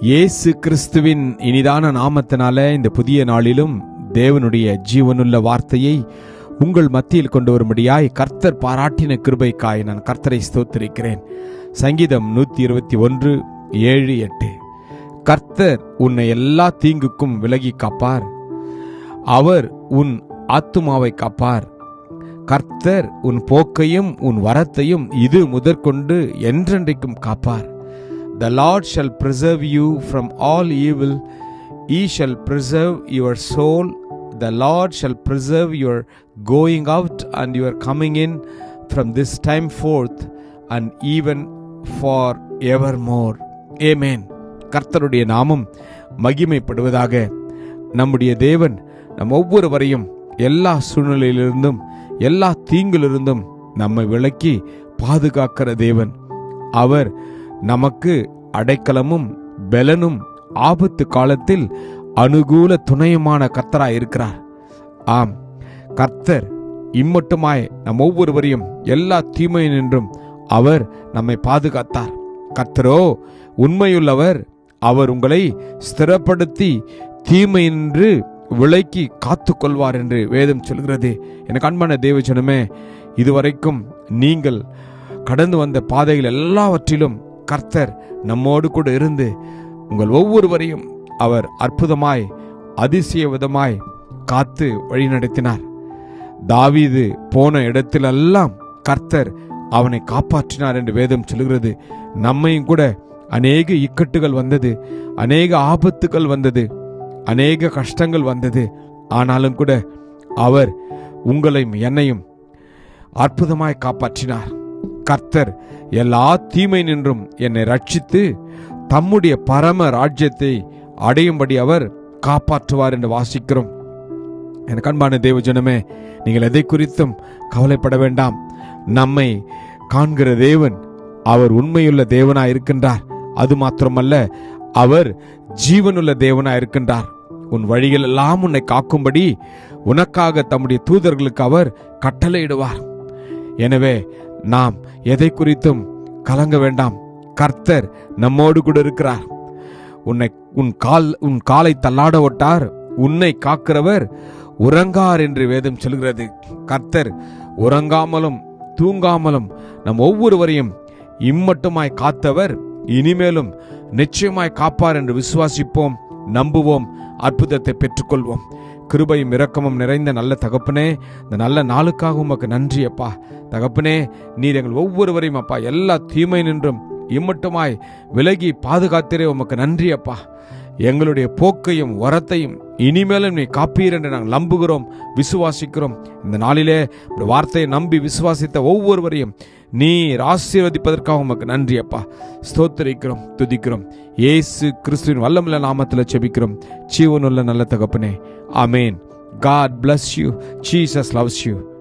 இயேசு கிறிஸ்துவின் இனிதான நாமத்தினால இந்த புதிய நாளிலும் தேவனுடைய ஜீவனுள்ள வார்த்தையை உங்கள் மத்தியில் கொண்டு வரும்படியாய் கர்த்தர் பாராட்டின கிருபைக்காய் நான் கர்த்தரை ஸ்தோத்திருக்கிறேன். சங்கீதம் நூற்றி இருபத்தி ஒன்று ஏழு எட்டு. கர்த்தர் உன்னை எல்லா தீங்குக்கும் விலகி காப்பார். அவர் உன் ஆத்துமாவை காப்பார். கர்த்தர் உன் போக்கையும் உன் வரத்தையும் இது முதற்கொண்டு என்றென்றைக்கும் காப்பார். The Lord shall preserve you from all evil. He shall preserve your soul. The Lord shall preserve your going out and your coming in from this time forth and even for evermore. Amen. கர்த்தருடைய நாமம் மகிமைப்படுவதாக நம்முடைய தேவன் நம் ஒவ்வொருவரையும் எல்லா சூழ்நிலையிலிருந்தும் எல்லா தீங்கிலிருந்தும் நம்மை விலக்கி பாதுகாக்கிற தேவன் அவர் நமக்கு அடைக்கலமும் பெலனும் ஆபத்து காலத்தில் அனுகூல துணையுமான கர்த்தராய் இருக்கிறார் ஆம் கர்த்தர் இம்மட்டுமாய் நம் ஒவ்வொருவரையும் எல்லா தீமையினின்றும் அவர் நம்மை பாதுகாத்தார். கர்த்தரோ உண்மையுள்ளவர் அவர் உங்களை ஸ்திரப்படுத்தி தீமையின்று விலைக்கு காத்து கொள்வார் என்று வேதம் சொல்கிறது. எனக்கு அன்பான தேவஜனமே இதுவரைக்கும் நீங்கள் கடந்து வந்த பாதைகள் எல்லாவற்றிலும் கர்த்தர் நம்மோடு கூட இருந்து உங்கள் ஒவ்வொருவரையும் அவர் அற்புதமாய் அதிசய விதமாய் காத்து வழிநடத்தினார். தாவீது போன இடத்திலெல்லாம் கர்த்தர் அவனை காப்பாற்றினார் என்று வேதம் சொல்கிறது நம்மையும் கூட அநேக இக்கட்டுகள் வந்தது அநேக ஆபத்துகள் வந்தது அநேக கஷ்டங்கள் வந்தது. ஆனாலும் கூட அவர் உங்களையும் என்னையும் அற்புதமாய் காப்பாற்றினார். கர்த்தர் எல்லா தீமை நின்றும் என்னை ரட்சித்து தம்முடைய பரம ராஜ்யத்தை அடையும்படி அவர் காப்பாற்றுவார் என்று வாசிக்கிறோம். எனக்கு அன்பான தேவஜனமே நீங்கள் எதை குறித்தும் கவலைப்பட வேண்டாம். நம்மை காண்கிற தேவன் அவர் உண்மையுள்ள தேவனாய் இருக்கின்றார். அது மாத்திரமல்ல அவர் ஜீவனுள்ள தேவனாய் இருக்கின்றார். உன் வழிகள் எல்லாம் உன்னை காக்கும்படி உனக்காக தம்முடைய தூதர்களுக்கு அவர் கட்டளையிடுவார். எனவே நாம் எதை குறித்தும் கலங்க வேண்டாம். கர்த்தர் நம்மோடு கூட இருக்கிறார். உன்னை உன் கால் உன் காலை தள்ளாட ஒட்டார். உன்னை காக்கிறவர் உறங்கார் என்று வேதம் சொல்கிறது. கர்த்தர் உறங்காமலும் தூங்காமலும் நம் ஒவ்வொருவரையும் இம்மட்டுமாய் காத்தவர் இனிமேலும் நிச்சயமாய் காப்பார் என்று விசுவாசிப்போம் நம்புவோம் அற்புதத்தை பெற்றுக்கொள்வோம். கிருபையும் இரக்கமும் நிறைந்த நல்ல தகப்பனே இந்த நல்ல நாளுக்காக உமக்கு நன்றி அப்பா. தகப்பனே நீர் எங்கள் ஒவ்வொருவரையும் அப்பா எல்லா தீமை நின்றும் இம்மட்டுமாய் விலகி பாதுகாத்திரே உமக்கு நன்றி அப்பா. எங்களுடைய போக்கையும் வரத்தையும் இனிமேலும் நீ காப்பீர் என்று நாங்கள் நம்புகிறோம் விசுவாசிக்கிறோம். இந்த நாளிலே ஒரு வார்த்தையை நம்பி விசுவாசித்த ஒவ்வொருவரையும் நீர் ஆசீர்வதிப்பதற்காக உமக்கு நன்றி அப்பா. ஸ்தோத்திரிக்கிறோம் துதிக்கிறோம். இயேசு கிறிஸ்துவின் வல்லமுள்ள நாமத்தில் செபிக்கிறோம் ஜீவனுள்ள நல்ல தகப்பனே. Amen God bless you Jesus loves you